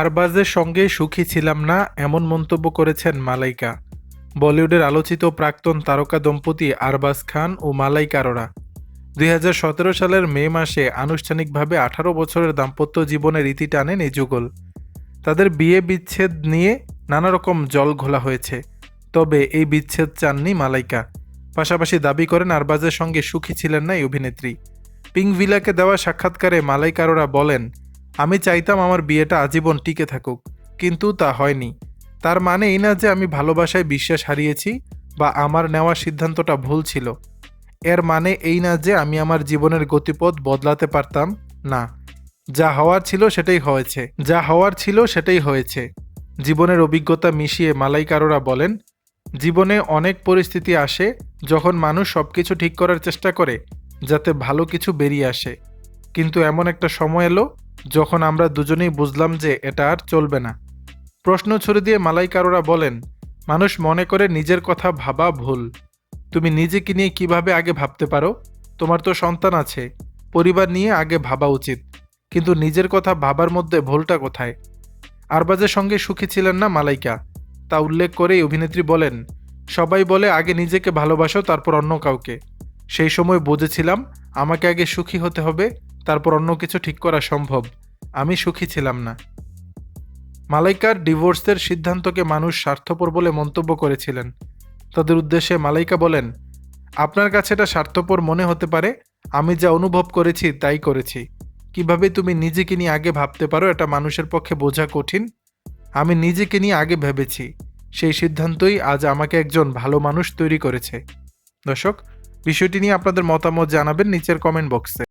আরবাজের সঙ্গে সুখী ছিলাম না, এমন মন্তব্য করেছেন মালাইকা। বলিউডের আলোচিত প্রাক্তন তারকা দম্পতি আরবাজ খান ও মালাইকা আরোরা দুই সালের মে মাসে আনুষ্ঠানিকভাবে আঠারো বছরের দাম্পত্য জীবনের ইতি টানেন এই যুগল। তাদের বিয়ে বিচ্ছেদ নিয়ে নানা রকম জল ঘোলা হয়েছে। তবে এই বিচ্ছেদ চাননি মালাইকা। পাশাপাশি দাবি করেন আরবাজের সঙ্গে সুখী ছিলেন না এই অভিনেত্রী। পিঙ্ক ভিলাকে দেওয়া সাক্ষাৎকারে মালাইকারোরা বলেন আমি চাইতাম আমার বিয়েটা আজীবন টিকে থাকুক, কিন্তু তা হয়নি। তার মানে এই না যে আমি ভালোবাসায় বিশ্বাস হারিয়েছি বা আমার নেওয়া সিদ্ধান্তটা ভুল ছিল। এর মানে এই না যে আমি আমার জীবনের গতিপথ বদলাতে পারতাম, না। যা হওয়ার ছিল সেটাই হয়েছে। যা হওয়ার ছিল সেটাই হয়েছে। জীবনের অভিজ্ঞতা মিশিয়ে মালাইকারোরা বলেন, জীবনে অনেক পরিস্থিতি আসে যখন মানুষ সব কিছু ঠিক করার চেষ্টা করে, যাতে ভালো কিছু বেরিয়ে আসে। কিন্তু এমন একটা সময় এলো যখন আমরা দুজনেই বুঝলাম যে এটা আর চলবে না। প্রশ্ন ছুড়ে দিয়ে মালাইকারোরা বলেন, মানুষ মনে করে নিজের কথা ভাবা ভুল। তুমি নিজেকে নিয়ে কীভাবে আগে ভাবতে পারো? তোমার তো সন্তান আছে, পরিবার নিয়ে আগে ভাবা উচিত। কিন্তু নিজের কথা ভাবার মধ্যে ভুলটা কোথায়? আরবাজের সঙ্গে সুখী ছিলেন না মালাইকা। তা উল্লেখ করেই অভিনেত্রী বলেন, সবাই বলে আগে নিজেকে ভালোবাসো, তারপর অন্য কাউকে। সেই সময় বুঝেছিলাম, আমাকে আগে সুখী হতে হবে তারপর অন্য কিছু ঠিক করা সম্ভব। আমি সুখী ছিলাম না। মালাইকার ডিভোর্সের সিদ্ধান্তকে মানুষ স্বার্থপর বলে মন্তব্য করেছিলেন। তাদের উদ্দেশ্যে মালাইকা বলেন, আপনার কাছে এটা স্বার্থপর মনে হতে পারে, আমি যা অনুভব করেছি তাই করেছি। কীভাবে তুমি নিজেকে নিয়ে আগে ভাবতে পারো এটা মানুষের পক্ষে বোঝা কঠিন? আমি নিজেকে নিয়ে আগে ভেবেছি। সেই সিদ্ধান্তই আজ আমাকে একজন ভালো মানুষ তৈরি করেছে। দর্শক, বিষয়টি নিয়ে আপনাদের মতামত জানাবেন নিচের কমেন্ট বক্সে